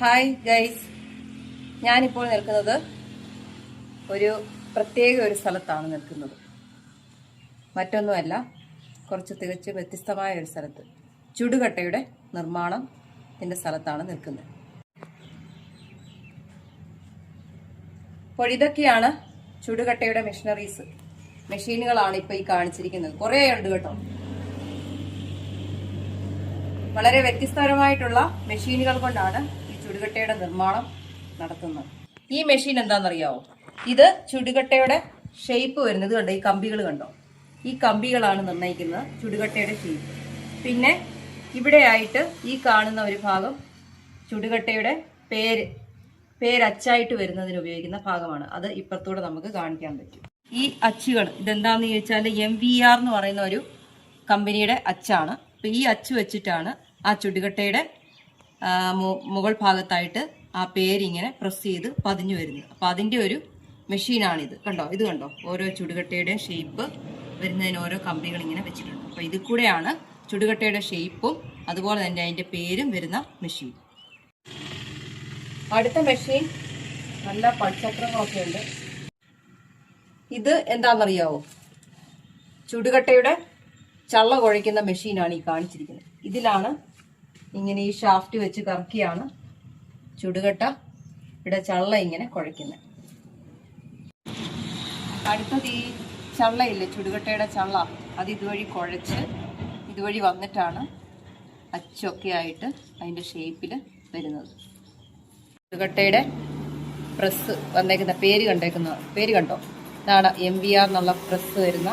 Hi guys ഞാനിപ്പോൾ നിൽക്കുന്നത് ഒരു പ്രത്യേക ഒരു സ്ഥലത്താണ് നിൽക്കുന്നത്. മറ്റൊന്നുമല്ല കുറച്ച് തികച്ചും വ്യത്യസ്തമായ ഒരു സ്ഥലത്ത്. ചുടുകട്ടയുടെ നിർമ്മാണം ഇതിന്റെ സ്ഥലത്താണ് നിൽക്കുന്നത്. അപ്പോൾ ഇതൊക്കെയാണ് ചുടുകട്ടയുടെ മെഷീനറീസ്. മെഷീനുകളാണ് ഇപ്പോൾ ഈ കാണിച്ചിരിക്കുന്നത്. കുറേ ഉണ്ട് കേട്ടോ. വളരെ വ്യത്യസ്തപരമായിട്ടുള്ള മെഷീനുകൾ കൊണ്ടാണ് ചുടുകട്ടയുടെ നിർമ്മാണം നടത്തുന്നത്. ഈ മെഷീൻ എന്താണെന്നറിയാവോ? ഇത് ചുടുകട്ടയുടെ ഷേപ്പ് വരുന്നത് കണ്ടോ? ഈ കമ്പികൾ കണ്ടോ? ഈ കമ്പികളാണ് നിർണയിക്കുന്നത് ചുടുകട്ടയുടെ ഷേപ്പ് പിന്നെ ഇവിടെയായിട്ട് ഈ കാണുന്ന ഒരു ഭാഗം ചുടുകട്ടയുടെ പേര് പേരച്ചായിട്ട് വരുന്നതിന് ഉപയോഗിക്കുന്ന ഭാഗമാണ്. അത് ഇപ്പുറത്തൂടെ നമുക്ക് കാണിക്കാൻ പറ്റും. ഈ അച്ചുകൾ ഇതെന്താന്ന് ചോദിച്ചാൽ എം വി ആർ എന്ന് പറയുന്ന ഒരു കമ്പനിയുടെ അച്ചാണ്. അപ്പോൾ ഈ അച്ചു വെച്ചിട്ടാണ് ആ ചുടുകട്ടയുടെ മുകൾ ഭാഗത്തായിട്ട് ആ പേരിങ്ങനെ പ്രസ് ചെയ്ത് പതിഞ്ഞു വരുന്നത് അപ്പോൾ അതിന്റെ ഒരു മെഷീനാണിത്. കണ്ടോ? ഇത് കണ്ടോ? ഓരോ ചുടുകട്ടയുടെ ഷേപ്പ് വരുന്നതിന് ഓരോ കമ്പികൾ ഇങ്ങനെ വെച്ചിട്ടുണ്ട്. അപ്പോൾ ഇതിൽ കൂടെയാണ് ചുടുകട്ടയുടെ ഷേപ്പും അതുപോലെ തന്നെ അതിന്റെ പേരും വരുന്ന മെഷീൻ. അടുത്ത മെഷീൻ നല്ല പൾചക്രങ്ങളൊക്കെ ഉണ്ട്. ഇത് എന്താണെന്നറിയാവോ? ചുടുകട്ടയുടെ ചള്ള കുഴയ്ക്കുന്ന മെഷീനാണ് ഈ കാണിച്ചിരിക്കുന്നത്. ഇതിലാണ് ഇങ്ങനെ ഈ ഷാഫ്റ്റ് വെച്ച് കറക്കിയാണ് ചുടുകട്ട ഇവിടെ ചള്ള ഇങ്ങനെ കുഴയ്ക്കുന്നത്. അടുത്തത് ഈ ചള്ളയില്ലേ ചുടുകട്ടയുടെ ചള്ള അത് ഇതുവഴി കുഴച്ച് ഇതുവഴി വന്നിട്ടാണ് അച്ചൊക്കെ ആയിട്ട് അതിന്റെ ഷേപ്പിൽ വരുന്നത്. ചുടുകട്ടയുടെ പ്രസ് വന്നേക്കുന്ന പേര് കണ്ടേക്കുന്ന പേര് കണ്ടോ? ഇതാണ് എം വി ആർ എന്നുള്ള പ്രസ് വരുന്ന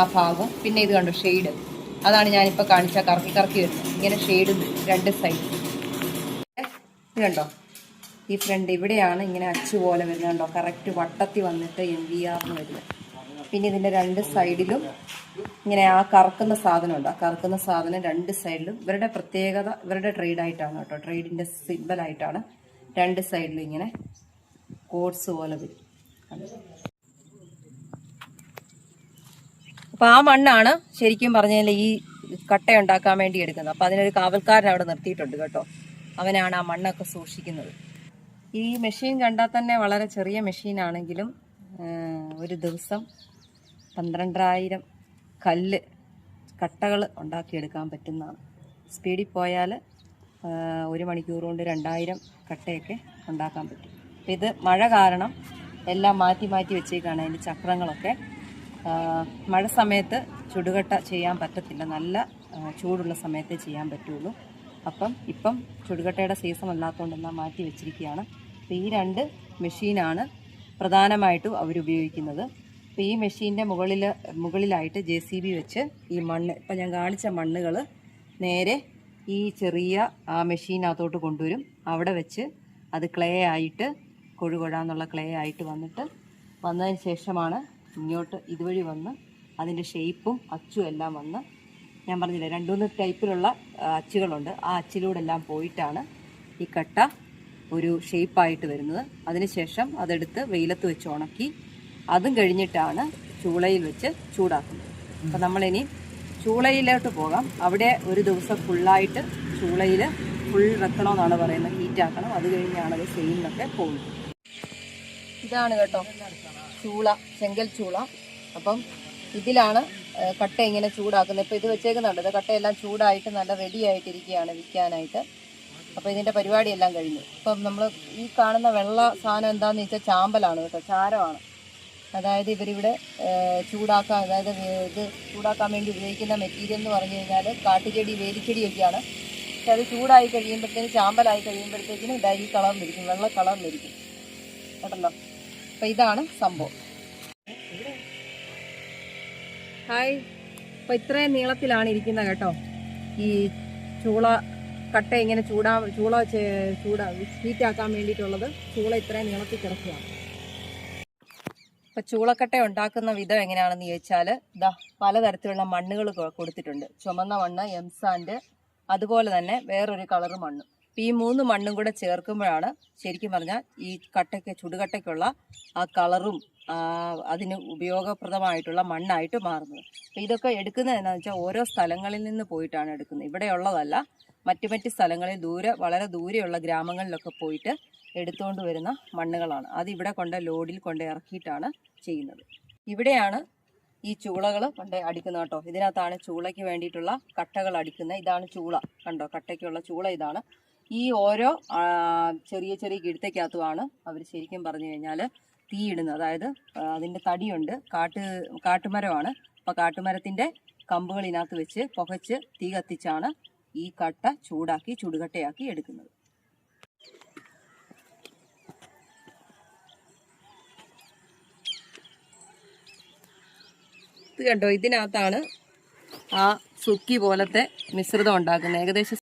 ആ ഭാഗം. പിന്നെ ഇത് കണ്ടോ ഷെയ്ഡ് അതാണ് ഞാനിപ്പോൾ കാണിച്ച കറക്കി കറക്കി വരുന്നത് ഇങ്ങനെ ഷെയ്ഡ് രണ്ട് സൈഡ് ഇത് കണ്ടോ? ഈ ഫ്രണ്ട് ഇവിടെയാണ് ഇങ്ങനെ അച്ചു പോലെ വരുന്നത് കണ്ടോ? കറക്റ്റ് വട്ടത്തി വന്നിട്ട് എം വി എന്ന് വരുന്നത്. പിന്നെ ഇതിന്റെ രണ്ട് സൈഡിലും ഇങ്ങനെ ആ കറക്കുന്ന സാധനം ഉണ്ട്. ആ കറക്കുന്ന സാധനം രണ്ട് സൈഡിലും ഇവരുടെ പ്രത്യേകത ഇവരുടെ ട്രേഡായിട്ടാണ് കേട്ടോ. ട്രേഡിന്റെ സിമ്പലായിട്ടാണ് രണ്ട് സൈഡിലും ഇങ്ങനെ കോഡ്സ് പോലെ വരും. അപ്പൊ ആ മണ്ണാണ് ശരിക്കും പറഞ്ഞാൽ ഈ കട്ട ഉണ്ടാക്കാൻ വേണ്ടി എടുക്കുന്നത്. അപ്പൊ അതിനൊരു കാവൽക്കാരൻ അവിടെ നിർത്തിയിട്ടുണ്ട് കേട്ടോ. അവനാണ് ആ മണ്ണൊക്കെ സൂക്ഷിക്കുന്നത്. ഈ മെഷീൻ കണ്ടാൽ തന്നെ വളരെ ചെറിയ മെഷീനാണെങ്കിലും ഒരു ദിവസം പന്ത്രണ്ടായിരം കല്ല് കട്ടകൾ ഉണ്ടാക്കിയെടുക്കാൻ പറ്റുന്നതാണ്. സ്പീഡിൽ പോയാൽ ഒരു മണിക്കൂർ കൊണ്ട് രണ്ടായിരം കട്ടയൊക്കെ ഉണ്ടാക്കാൻ പറ്റും. ഇത് മഴ കാരണം എല്ലാം മാറ്റി മാറ്റി വെച്ചേക്കാണ് അതിന്റെ ചക്രങ്ങളൊക്കെ. മഴ സമയത്ത് ചുടുകട്ട ചെയ്യാൻ പറ്റത്തില്ല. നല്ല ചൂടുള്ള സമയത്തേ ചെയ്യാൻ പറ്റുള്ളൂ. അപ്പം ഇപ്പം ചുടുകട്ടയുടെ സീസൺ അല്ലാത്തതുകൊണ്ട് എന്നാൽ മാറ്റി വെച്ചിരിക്കുകയാണ് അപ്പം ഈ രണ്ട് മെഷീനാണ് പ്രധാനമായിട്ടും അവരുപയോഗിക്കുന്നത്. അപ്പോൾ ഈ മെഷീന്റെ മുകളിൽ മുകളിലായിട്ട് ജെ സി ബി വെച്ച് ഈ മണ്ണ് ഇപ്പം ഞാൻ കാണിച്ച മണ്ണുകൾ നേരെ ഈ ചെറിയ ആ മെഷീനകത്തോട്ട് കൊണ്ടുവരും. അവിടെ വെച്ച് അത് ക്ലേ ആയിട്ട് കൊഴുകൊഴാന്നുള്ള ക്ലേ ആയിട്ട് വന്നിട്ട് വന്നതിന് ശേഷമാണ് ഇങ്ങോട്ട് ഇതുവഴി വന്ന് അതിന്റെ ഷേപ്പും അച്ചും എല്ലാം വന്ന് ഞാൻ പറഞ്ഞില്ലേ രണ്ടു മൂന്ന് ടൈപ്പിലുള്ള അച്ചുകളുണ്ട്. ആ അച്ചിലൂടെ എല്ലാം പോയിട്ടാണ് ഈ കട്ട ഒരു ഷേപ്പായിട്ട് വരുന്നത്. അതിനുശേഷം അതെടുത്ത് വെയിലത്ത് വെച്ച് ഉണക്കി അതും കഴിഞ്ഞിട്ടാണ് ചൂളയിൽ വെച്ച് ചൂടാക്കുന്നത്. അപ്പം നമ്മളിനി ചൂളയിലോട്ട് പോകാം. അവിടെ ഒരു ദിവസം ഫുള്ളായിട്ട് ചൂളയിൽ ഫുൾ വെക്കണമെന്നാണ് പറയുന്നത്. ഹീറ്റാക്കണം അത് കഴിഞ്ഞാണ് അത് പോകുന്നത് ഇതാണ് കേട്ടോ. ചൂള ചെങ്കൽ ചൂള. അപ്പം ഇതിലാണ് കട്ട ഇങ്ങനെ ചൂടാക്കുന്നത്. ഇപ്പോൾ ഇത് വെച്ചേക്കുന്നുണ്ട്. ഇത് കട്ടയെല്ലാം ചൂടായിട്ട് നല്ല റെഡി ആയിട്ടിരിക്കുകയാണ് വിൽക്കാനായിട്ട്. അപ്പോൾ ഇതിന്റെ പരിപാടിയെല്ലാം കഴിഞ്ഞു. ഇപ്പം നമ്മൾ ഈ കാണുന്ന വെള്ള സാധനം എന്താണെന്ന് വെച്ചാൽ ചാമ്പലാണ് കേട്ടോ. ചാരമാണ്. അതായത് ഇവരിവിടെ ചൂടാക്കാൻ അതായത് ഇത് ചൂടാക്കാൻ വേണ്ടി ഉപയോഗിക്കുന്ന മെറ്റീരിയൽ എന്ന് പറഞ്ഞു കഴിഞ്ഞാൽ കാട്ടുചെടി വേലിച്ചെടിയൊക്കെയാണ്. പക്ഷെ അത് ചൂടായി കഴിയുമ്പോഴത്തേന് ചാമ്പലായി കഴിയുമ്പോഴത്തേക്കിനും ഇതായി കളർ വരിക്കും വെള്ള കളർ വരിക്കും കേട്ടല്ലോ? അപ്പം ഇതാണ് സംഭവം. ഹായ്. ഇപ്പൊ ഇത്രയും നീളത്തിലാണ് ഇരിക്കുന്നത് കേട്ടോ. ഈ ചൂള കട്ട ഇങ്ങനെ ചൂടാ ചൂള ചൂടാ ഹീറ്റാക്കാൻ വേണ്ടിയിട്ടുള്ളത് ചൂള ഇത്രയും നീളത്തിൽ കിടക്കുകയാണ്. ഇപ്പൊ ചൂളക്കട്ട ഉണ്ടാക്കുന്ന വിധം എങ്ങനെയാണെന്ന് ചോദിച്ചാൽ ഇതാ പലതരത്തിലുള്ള മണ്ണുകൾ കൊടുത്തിട്ടുണ്ട്. ചുമന്ന മണ്ണ് എംസാൻഡ് അതുപോലെ തന്നെ വേറൊരു കളർ മണ്ണ്. ഈ മൂന്ന് മണ്ണും കൂടെ ചേർക്കുമ്പോഴാണ് ശരിക്കും പറഞ്ഞാൽ ഈ കട്ടയ്ക്ക് ചുടുകട്ടയ്ക്കുള്ള ആ കളറും അതിന് ഉപയോഗപ്രദമായിട്ടുള്ള മണ്ണായിട്ട് മാറുന്നത്. അപ്പോൾ ഇതൊക്കെ എടുക്കുന്നത് എന്താണെന്ന് വെച്ചാൽ ഓരോ സ്ഥലങ്ങളിൽ നിന്ന് പോയിട്ടാണ് എടുക്കുന്നത്. ഇവിടെയുള്ളതല്ല മറ്റു മറ്റ് സ്ഥലങ്ങളിൽ ദൂരെ വളരെ ദൂരെയുള്ള ഗ്രാമങ്ങളിലൊക്കെ പോയിട്ട് എടുത്തുകൊണ്ട് വരുന്ന മണ്ണുകളാണ്. അത് ഇവിടെ കൊണ്ട് ലോഡിൽ കൊണ്ട് ഇറക്കിയിട്ടാണ് ചെയ്യുന്നത്. ഇവിടെയാണ് ഈ ചൂളകൾ കൊണ്ട് അടിക്കുന്നത് കേട്ടോ. ഇതിനകത്താണ് ചൂളയ്ക്ക് വേണ്ടിയിട്ടുള്ള കട്ടകൾ അടിക്കുന്നത്. ഇതാണ് ചൂള. കണ്ടോ? കട്ടയ്ക്കുള്ള ചൂള ഇതാണ്. ഈ ഓരോ ചെറിയ ചെറിയ കിഴുത്തക്കകത്തുമാണ് അവർ ശരിക്കും പറഞ്ഞു കഴിഞ്ഞാൽ തീ ഇടുന്നത്. അതായത് അതിന്റെ തടിയുണ്ട്. കാട്ട് കാട്ടുമരമാണ്. അപ്പോൾ കാട്ടുമരത്തിന്റെ കമ്പുകളിനകത്ത് വെച്ച് പുകച്ച് തീ കത്തിച്ചാണ് ഈ കട്ട ചൂടാക്കി ചുടുകട്ടയാക്കി എടുക്കുന്നത്. ഇത് കണ്ടോ? ഇതിനകത്താണ് ആ സുക്കി പോലത്തെ മിശ്രിതം ഉണ്ടാക്കുന്നത്. ഏകദേശം